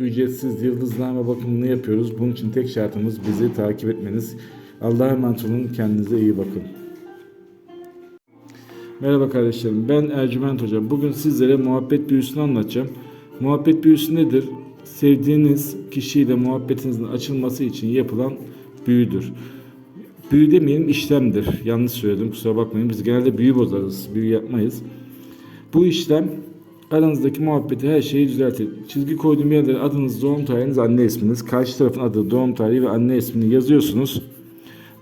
ücretsiz yıldızname bakımını yapıyoruz. Bunun için tek şartımız bizi takip etmeniz. Allah'a emanet olun. Kendinize iyi bakın. Merhaba kardeşlerim. Ben Ercüment Hoca. Bugün sizlere muhabbet büyüsünü anlatacağım. Muhabbet büyüsü nedir? Sevdiğiniz kişiyle muhabbetinizin açılması için yapılan büyüdür. Büyü demeyelim işlemdir. Yanlış söyledim kusura bakmayın. Biz genelde büyü bozarız. Büyü yapmayız. Bu işlem aranızdaki muhabbeti her şeyi düzeltir. Çizgi koyduğum yerlere adınız, doğum tarihiniz, anne isminiz, karşı tarafın adı, doğum tarihi ve anne ismini yazıyorsunuz.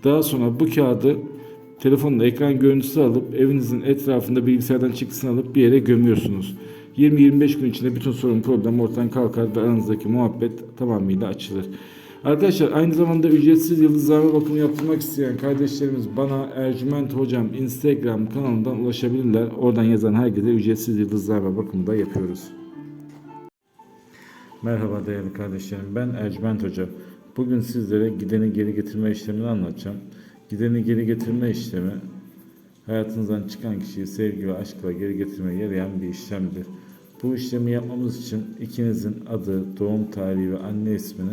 Daha sonra bu kağıdı telefonla ekran görüntüsü alıp evinizin etrafında bilgisayardan çıktısını alıp bir yere gömüyorsunuz. 20-25 gün içinde bütün sorun problem ortadan kalkar ve aranızdaki muhabbet tamamıyla açılır. Arkadaşlar aynı zamanda ücretsiz yıldızlama bakımı yaptırmak isteyen kardeşlerimiz bana Ercüment Hocam Instagram kanalından ulaşabilirler. Oradan yazan herkese ücretsiz yıldızlama bakımı da yapıyoruz. Merhaba değerli kardeşlerim. Ben Ercüment Hoca. Bugün sizlere gideni geri getirme işlemini anlatacağım. Gideni geri getirme işlemi hayatınızdan çıkan kişiyi sevgi ve aşkla geri getirmeye yarayan bir işlemdir. Bu işlemi yapmamız için ikinizin adı, doğum tarihi ve anne ismini